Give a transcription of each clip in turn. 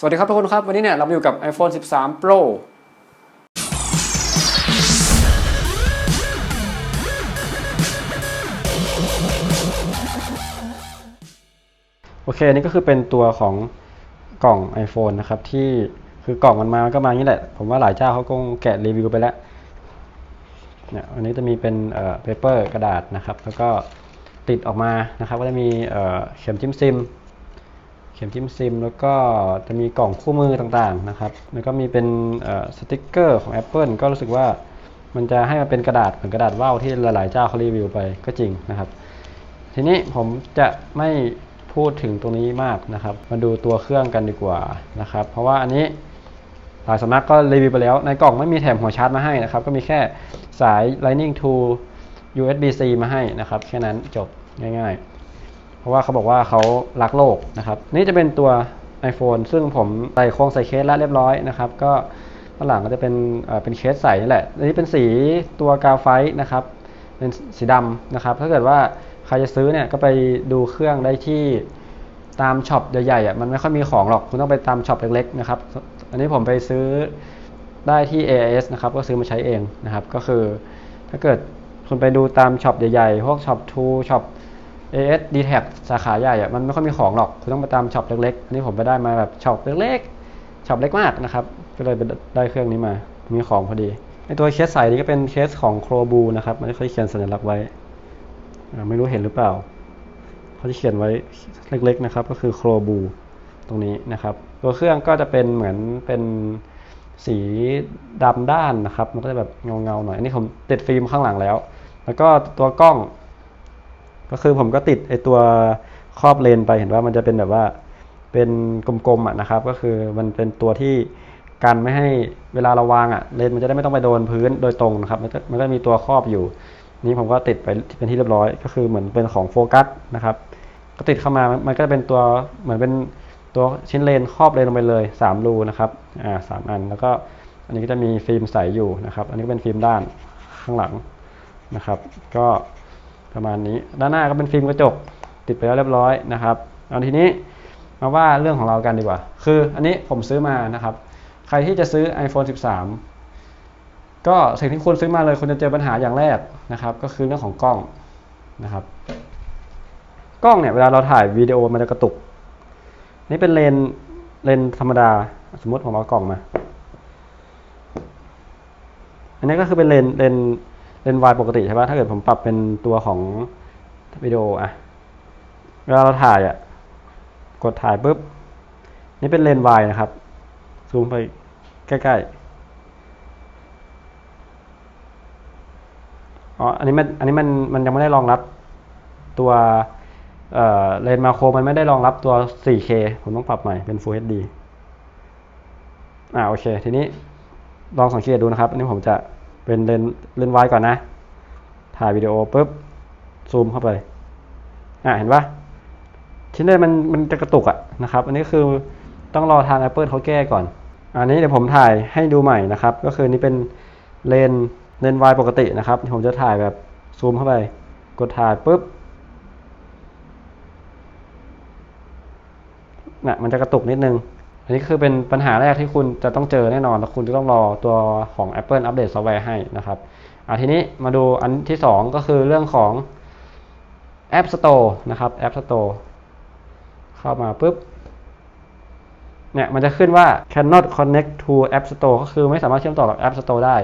สวัสดีครับทุกคนครับ วันนี้เนี่ยเราอยู่กับ iPhone 13 Pro โอเคนี่ก็คือเป็นตัวของกล่อง iPhone นะครับที่คือกล่องมันมาก็มาอย่างนี้แหละ ผมว่าหลายเจ้าเขาคงแกะรีวิวไปแล้วเนี่ยอันนี้จะมีเป็นเอ่อเปเปอร์กระดาษนะครับ แล้วก็ติดออกมานะครับ ก็จะมีเอ่อเข็มจิ้มซิม เข็มจิ้มซิม แล้วก็จะมีกล่องคู่มือต่างๆนะครับ แล้วก็มีเป็นสติกเกอร์ของ Apple ก็รู้สึกว่ามันจะให้มันเป็นกระดาษเหมือนกระดาษว่าวที่หลายๆเจ้าเขารีวิวไปก็จริงนะครับ ทีนี้ผมจะไม่พูดถึงตรงนี้มากนะครับ มาดูตัวเครื่องกันดีกว่านะครับ เพราะว่าอันนี้หลายสำนักก็รีวิวไปแล้ว ในกล่องไม่มีแถมหัวชาร์จมาให้นะครับ ก็มีแค่สาย Lightning to USB-C มาให้นะครับ แค่นั้นจบง่ายๆ ราะว่าเขาบอกว่าเขารักโลกนะครับ นี่จะเป็นตัว iPhone ซึ่งผมใส่โครงใส่เคสแล้วเรียบร้อยนะครับก็ข้างหลังก็จะเป็นเป็นเคสใสนี่แหละอันนี้เป็นสีตัวกาไฟต์นะครับ เป็นสีดำนะครับ ถ้าเกิดว่าใครจะซื้อเนี่ยก็ไปดูเครื่องได้ที่ตามช็อปใหญ่ๆอะมันไม่ค่อยมีของหรอกคุณต้องไปตามช็อปเล็กๆนะครับอันนี้ผมไปซื้อได้ที่ AIS นะครับก็ซื้อมาใช้เองนะครับ ก็คือถ้าเกิดคุณไปดูตามช็อปใหญ่ๆ พวกช็อป2ช็อป AS d t a c สาขาใหญ่อะมันไม่ค่อยมีของหรอกคุณต้องไปตามช็อปเล็กๆอันนี้ผมไปได้มาแบบช็อปเล็กๆช็อปเล็กมากนะครับ ก็เลยไปได้เครื่องนี้มา มีของพอดีไอตัวเคสใส่นี้ก็เป็นเคสของโครบูนะครับ มันเคยเขียนสัญลักษณ์ไว้อ่าไม่รู้เห็นหรือเปล่าเขาจะเขียนไว้เล็กๆนะครับ ก็คือโครบูตรงนี้นะครับ ตัวเครื่องก็จะเป็นเหมือนเป็นสีดำด้านนะครับ มันก็จะแบบเงาๆหน่อย อันนี้ผมติดฟิล์มข้างหลังแล้ว แล้วก็ตัวกล้อง ก็คือผมก็ติดไอตัวครอบเลนไปเห็นว่ามันจะเป็นแบบว่าเป็นกลมๆอะนะครับ ก็คือมันเป็นตัวที่กันไม่ให้เวลาเราวางอะเลนมันจะได้ไม่ต้องไปโดนพื้นโดยตรงนะครับมันก็มันก็มีตัวครอบอยู่ นี่ผมก็ติดไปเป็นที่เรียบร้อย ก็คือเหมือนเป็นของโฟกัสนะครับ ก็ติดเข้ามามันก็จะเป็นตัวเหมือนเป็นตัวชิ้นเลนครอบเลนลงไปเลย 3 รูนะครับอ่าสามอันแล้วก็อันนี้ก็จะมีฟิล์มใสอยู่นะครับ อันนี้ก็เป็นฟิล์มด้านข้างหลังนะครับ ก็ ประมาณนี้ ด้านหน้าก็เป็นฟิล์มกระจกติดไปแล้วเรียบร้อยนะครับเอาทีนี้มาว่าเรื่องของเรากันดีกว่า คืออันนี้ผมซื้อมานะครับ ใครที่จะซื้อ iPhone 13 ก็สิ่งที่คุณซื้อมาเลยคุณจะเจอปัญหาอย่างแรกนะครับ ก็คือเรื่องของกล้องนะครับ กล้องเนี่ยเวลาเราถ่ายวิดีโอมันจะกระตุก นี่เป็นเลนเลนธรรมดา สมมติผมเอากล่องมา อันนี้ก็คือเป็นเลนเลน เลนวายปกติใช่ปะถ้าเกิดผมปรับเป็นตัวของวิดีโออะเวลาเราถ่ายอะกดถ่ายปุ๊บ นี่เป็นเลนส์วายนะครับ ซูมไปใกล้ๆ อ๋อ อันนี้มัน อันนี้มัน มันยังไม่ได้รองรับตัวเอ่อเลนส์มาโครมันไม่ได้รองรับตัว 4K ผมต้องปรับใหม่เป็น Full HD อ่าโอเค ทีนี้ลองสังเกตดูนะครับ อันนี้ผมจะ เป็นเลนเลนส์วก่อนนะ ถ่ายวิดีโอปุ๊บซูมเข้าไปอ่าเห็นปะชิ้นเลนมันมันจะกระตุกอะนะครับ อันนี้คือต้องรอทาง Apple เขาแก้ก่อน อันนี้เดี๋ยวผมถ่ายให้ดูใหม่นะครับ ก็คือนี่เป็นเลนเลนส์วายปกตินะครับ ผมจะถ่ายแบบซูมเข้าไป กดถ่ายปุ๊บน่ะมันจะกระตุกนิดนึง อันนี้คือเป็นปัญหาแรกที่คุณจะต้องเจอแน่นอน แล้วคุณจะต้องรอตัวของ Apple อัปเดตซอฟต์แวร์ให้นะครับอะทีนี้มาดูอันที่ 2 ก็คือเรื่องของ App Store นะครับ App Store เข้ามาปุ๊บเนี่ยมันจะขึ้นว่า cannot connect to App Store ก็คือไม่สามารถเชื่อมต่อกับ App Store ได้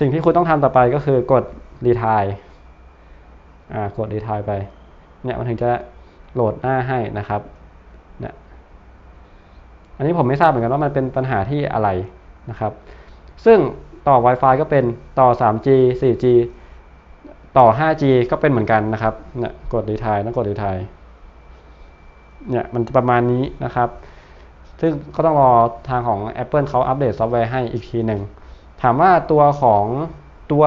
สิ่งที่คุณต้องทำต่อไปก็คือกด retry อ่ากด retry ไป เนี่ยมันถึงจะโหลดหน้าให้นะครับ อันนี้ผมไม่ทราบเหมือนกันว่ามันเป็นปัญหาที่อะไรนะครับ ซึ่งต่อ Wi-Fi ก็เป็นต่อ 3G 4G ต่อ 5G ก็เป็นเหมือนกันนะครับเนี่ยกด retry ต้องกด retry เนี่ยมันประมาณนี้นะครับ ซึ่งก็ต้องรอทางของ Apple เขาอัปเดตซอฟต์แวร์ให้อีกทีหนึ่ง ถามว่าตัวของตัว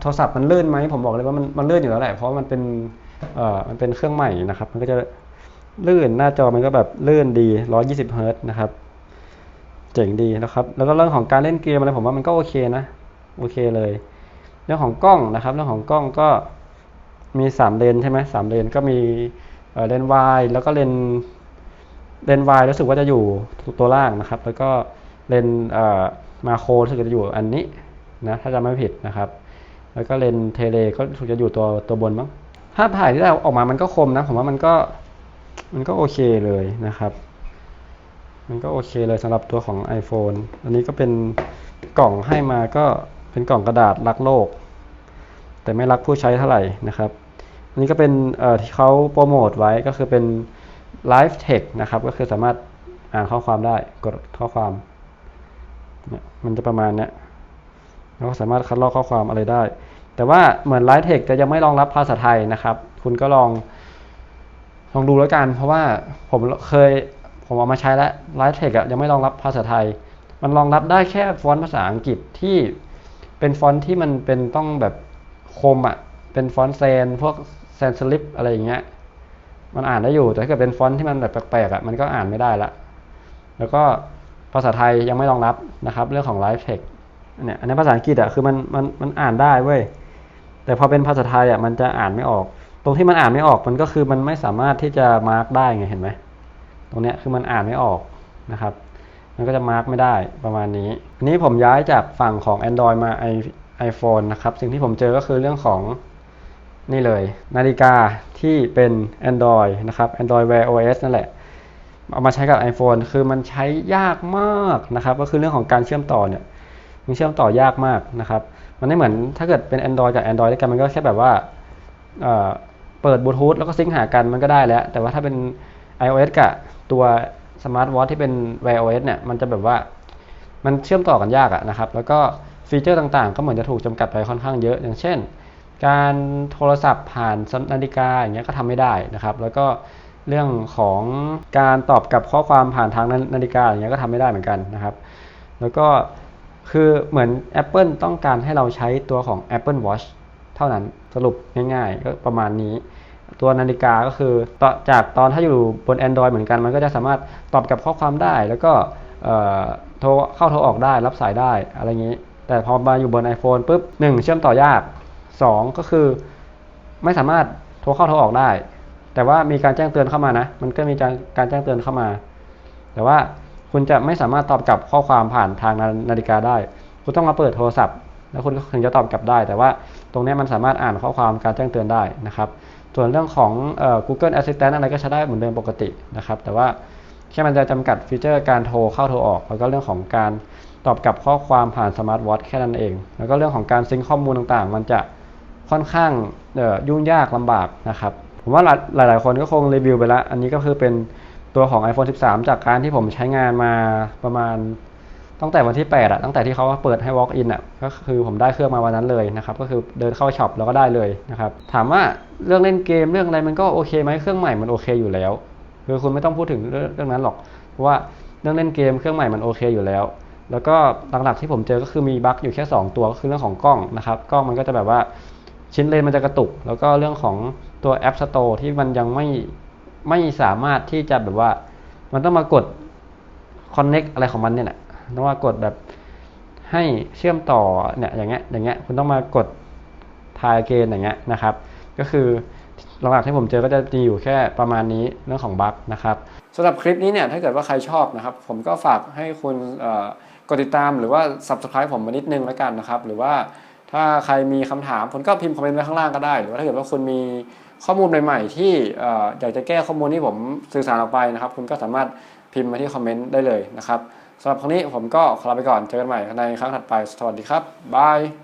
โทรศัพท์มันลื่นไหม ผมบอกเลยว่ามันมันลื่นอยู่แล้วแหละ เพราะมันเป็นเอ่อมันเป็นเครื่องใหม่นะครับ มันก็จะ ลื่นหน้าจอมันก็แบบลื่นดี 120เฮิร์ตนะครับ เจ๋งดีนะครับ แล้วก็เรื่องของการเล่นเกมอะไรผมว่ามันก็โอเคนะ โอเคเลย เรื่องของกล้องนะครับ เรื่องของกล้องก็มีสามเลนใช่ไหมสามเลนก็มีเลนวายแล้วก็เลนเลนวายรู้สึกว่าจะอยู่ตัวล่างนะครับ แล้วก็เลนเอ่อมาโครรู้สึกจะอยู่อันนี้นะถ้าจำไม่ผิดนะครับ แล้วก็เลนเทเลก็รู้สึกจะอยู่ตัวตัวบนมั้งภาพถ่ายที่ได้ออกมามันก็คมนะผมว่ามันก็ มันก็โอเคเลยนะครับ มันก็โอเคเลยสำหรับตัวของ iPhone อันนี้ก็เป็นกล่องให้มาก็เป็นกล่องกระดาษรักโลก แต่ไม่รักผู้ใช้เท่าไหร่นะครับ อันนี้ก็เป็นเอ่อที่เขาโปรโมทไว้ก็คือเป็น Live Text นะครับ ก็คือสามารถอ่านข้อความได้กดข้อความเนี่ยมันจะประมาณเนี้ยแล้วก็สามารถคัดลอกข้อความอะไรได้ แต่ว่าเหมือน Live Text จะยังไม่รองรับภาษาไทยนะครับ คุณก็ลอง ลองดูแล้วกันเพราะว่าผมเคยผมเอามาใช้แล้ว Live Text อะยังไม่รองรับภาษาไทย มันรองรับได้แค่ฟอนต์ภาษาอังกฤษที่เป็นฟอนต์ที่มันเป็นต้องแบบคมอะเป็นฟอนต์เซนพวกแซนสลิปอะไรอย่างเงี้ยมันอ่านได้อยู่แต่ถ้าเกิดเป็นฟอนต์ที่มันแบบแปลกๆอะมันก็อ่านไม่ได้ละแล้วก็ภาษาไทยยังไม่รองรับนะครับเรื่องของ Live Text เนี่ยอันนี้ภาษาอังกฤษอะคือมันมันมันอ่านได้เว้ยแต่พอเป็นภาษาไทยอะมันจะอ่านไม่ออก ตรงที่มันอ่านไม่ออกมันก็คือมันไม่สามารถที่จะมาร์กได้ไงเห็นไหมตรงเนี้ยคือมันอ่านไม่ออกนะครับ มันก็จะมาร์กไม่ได้ประมาณนี้อันนี้ผมย้ายจากฝั่งของ Android มา i iPhone นะครับ สิ่งที่ผมเจอก็คือเรื่องของนี่เลย นาฬิกาที่เป็น Android นะครับ Android Wear OS นั่นแหละเอามาใช้กับ iPhone คือมันใช้ยากมากนะครับ ก็คือเรื่องของการเชื่อมต่อเนี่ยมันเชื่อมต่อยากมากนะครับ มันไม่เหมือนถ้าเกิดเป็น Android กับ Android ด้วยกันมันก็แค่แบบว่า เปิดบลูทูธแล้วก็ซิงหากันมันก็ได้แล้ว แต่ว่าถ้าเป็น iOS กับตัวสมาร์ทวอทที่เป็น Wear OS เนี่ยมันจะแบบว่ามันเชื่อมต่อกันยากอะนะครับ แล้วก็ฟีเจอร์ต่างๆ ก็เหมือนจะถูกจำกัดไปค่อนข้างเยอะ อย่างเช่น การโทรศัพท์ผ่านนาฬิกาอย่างเงี้ยก็ทำไม่ได้นะครับ แล้วก็เรื่องของการตอบกลับข้อความผ่านทางนาฬิกาอย่างเงี้ยก็ทำไม่ได้เหมือนกันนะครับ แล้วก็คือเหมือน Apple ต้องการให้เราใช้ตัวของ Apple Watch เท่านั้นสรุปง่ายๆ ก็ประมาณนี้ ตัวนาฬิกาก็คือต่อจากตอนถ้าอยู่บน Android เหมือนกัน มันก็จะสามารถตอบกลับข้อความได้ แล้วก็โทรเข้าโทรออกได้รับสายได้อะไรอย่างนี้ แต่พอมาอยู่บน iPhone ปุ๊บหนึ่งเชื่อมต่อยากสองก็คือไม่สามารถโทรเข้าโทรออกได้ แต่ว่ามีการแจ้งเตือนเข้ามานะ มันก็มีการแจ้งเตือนเข้ามา แต่ว่าคุณจะไม่สามารถตอบกลับข้อความผ่านทางนาฬิกาได้ คุณต้องมาเปิดโทรศัพท์ แล้วคุณถึงจะตอบกลับได้ แต่ว่าตรงนี้มันสามารถอ่านข้อความการแจ้งเตือนได้นะครับ ส่วนเรื่องของออ Google Assistant อะไรก็ใช้ได้เหมือนเดิมปกตินะครับ แต่ว่าแค่มันจะจำกัดฟีเจอร์การโทรเข้าโทรออก แล้วก็เรื่องของการตอบกลับข้อความผ่านสมาร์ทวอทแค่นั้นเอง แล้วก็เรื่องของการซิงค์ข้อมูลต่างๆ มันจะค่อนข้างยุ่งยากลำบากนะครับ ผมว่าหลายๆ คนก็คงรีวิวไปแล้ว อันนี้ก็คือเป็นตัวของ iPhone 13 จากการที่ผมใช้งานมาประมาณ ตั้งแต่วันที่8อะตั้งแต่ที่เขาเปิดให้ walk in อะก็คือผมได้เครื่องมาวันนั้นเลยนะครับก็คือเดินเข้าช็อปแล้วก็ได้เลยนะครับถามว่าเรื่องเล่นเกมเรื่องอะไรมันก็โอเคไหมเครื่องใหม่มันโอเคอยู่แล้ว คือคุณไม่ต้องพูดถึงเรื่องนั้นหรอกเพราะว่าเรื่องเล่นเกมเครื่องใหม่มันโอเคอยู่แล้ว แล้วก็หลักๆที่ผมเจอก็คือมีบั๊กอยู่แค่ 2 ตัวก็คือเรื่องของกล้องนะครับกล้องมันก็จะแบบว่าชิ้นเลนมันจะกระตุก แล้วก็เรื่องของตัวแอป Store ที่มันยังไม่ไม่สามารถที่จะแบบว่า มันต้องมากด connect อะไรของมันเนี่ยแหละ ต้องมากดแบบให้เชื่อมต่อเนี่ยอย่างเงี้ยอย่างเงี้ยคุณต้องมากดทายเกนอย่างเงี้ยนะครับ ก็คือหลักๆที่ผมเจอก็จะมีอยู่แค่ประมาณนี้เรื่องของบั๊กนะครับสำหรับคลิปนี้เนี่ยถ้าเกิดว่าใครชอบนะครับ ผมก็ฝากให้คุณกดติดตามหรือว่า subscribe ผมมานิดนึงแล้วกันนะครับ หรือว่าถ้าใครมีคำถามผมก็พิมพ์คอมเมนต์ไว้ข้างล่างก็ได้ หรือว่าถ้าเกิดว่าคุณมีข้อมูลใหม่ๆ ที่อยากจะแก้ข้อมูลที่ผมสื่อสารออกไปนะครับ คุณก็สามารถพิมพ์มาที่คอมเมนต์ได้เลยนะครับ สำหรับครั้งนี้ผมก็ขอลาไปก่อน เจอกันใหม่ในครั้งถัดไป สวัสดีครับ บาย